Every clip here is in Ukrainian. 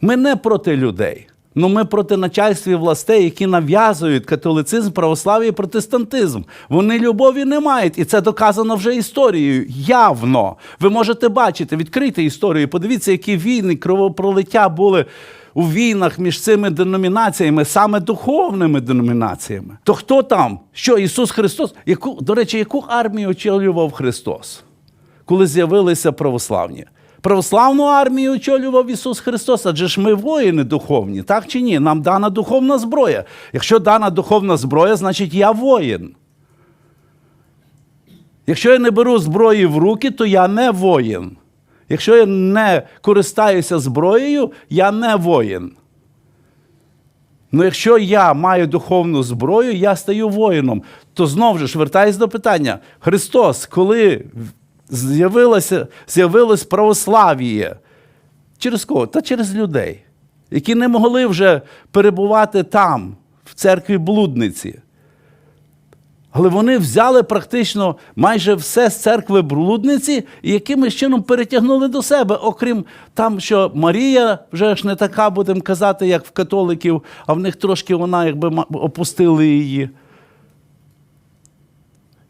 Ми не проти людей. Ну, ми проти начальстві властей, які нав'язують католицизм, православ'я і протестантизм. Вони любові не мають, і це доказано вже історією. Явно. Ви можете бачити, відкрийте історію, подивіться, які війни, кровопролиття були у війнах між цими деномінаціями, саме духовними деномінаціями. То хто там? Що Ісус Христос? Яку, до речі, яку армію очолював Христос? коли з'явилися православні. Православну армію очолював Ісус Христос, адже ж ми воїни духовні, так чи ні? Нам дана духовна зброя. Якщо дана духовна зброя, значить я воїн. Якщо я не беру зброї в руки, то я не воїн. Якщо я не користаюся зброєю, я не воїн. Ну, якщо я маю духовну зброю, я стаю воїном. То знову ж вертаюсь до питання: Христос, коли з'явилося, з'явилось православ'я, через кого? Та через людей, які не могли вже перебувати там, в церкві блудниці. Але вони взяли практично майже все з церкви блудниці і якимось чином перетягнули до себе, окрім там, що Марія вже ж не така, будемо казати, як в католиків, а в них трошки вона якби опустили її.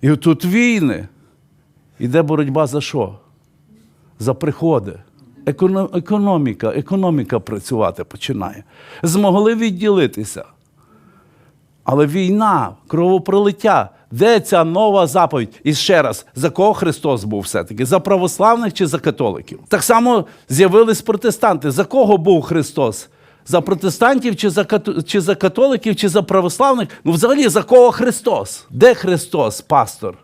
І тут війни. Іде боротьба за що? За приходи. Економіка, економіка працювати починає. Змогли відділитися. Але війна, кровопролиття, де ця нова заповідь? І ще раз, за кого Христос був все-таки? За православних чи за католиків? Так само з'явились протестанти. За кого був Христос? За протестантів, чи за, кату- чи за католиків, чи за православних? Ну, взагалі, за кого Христос? Де Христос, пастор?